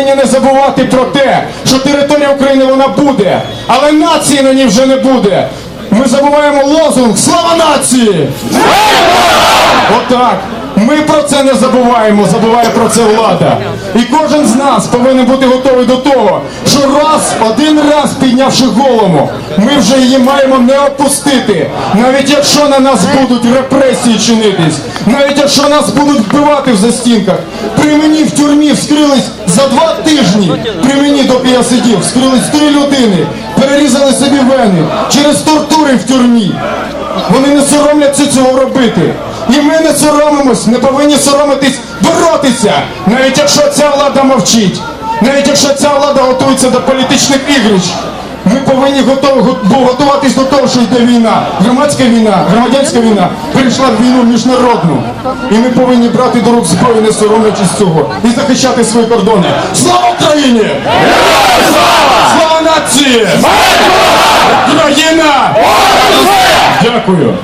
повинні не забувати про те, що територія України вона буде, але нації на ній вже не буде. Ми забуваємо лозунг Слава нації! Отак. Ми про це не забуваємо, забуває про це влада. І кожен з нас повинен бути готовий до того, що раз, один раз піднявши голову, ми вже її маємо не опустити. Навіть якщо на нас будуть репресії чинитись, навіть якщо нас будуть вбивати в застінках. При мені в тюрмі вскрились за два тижні. При мені, доки я сидів, вскрились три людини, перерізали собі вени через тортури в тюрмі. Вони не соромляться цього робити. І ми не соромимось, не повинні соромитись боротися, навіть якщо ця влада мовчить, навіть якщо ця влада готується до політичних ігрищ. Ми повинні готові, го- бо готуватись до того, що йде війна. Громадська війна, громадянська війна перейшла в війну міжнародну. І ми повинні брати до рук зброю, не соромлячись цього, і захищати свої кордони. Слава Україні! Слава нації! Україна! Дякую.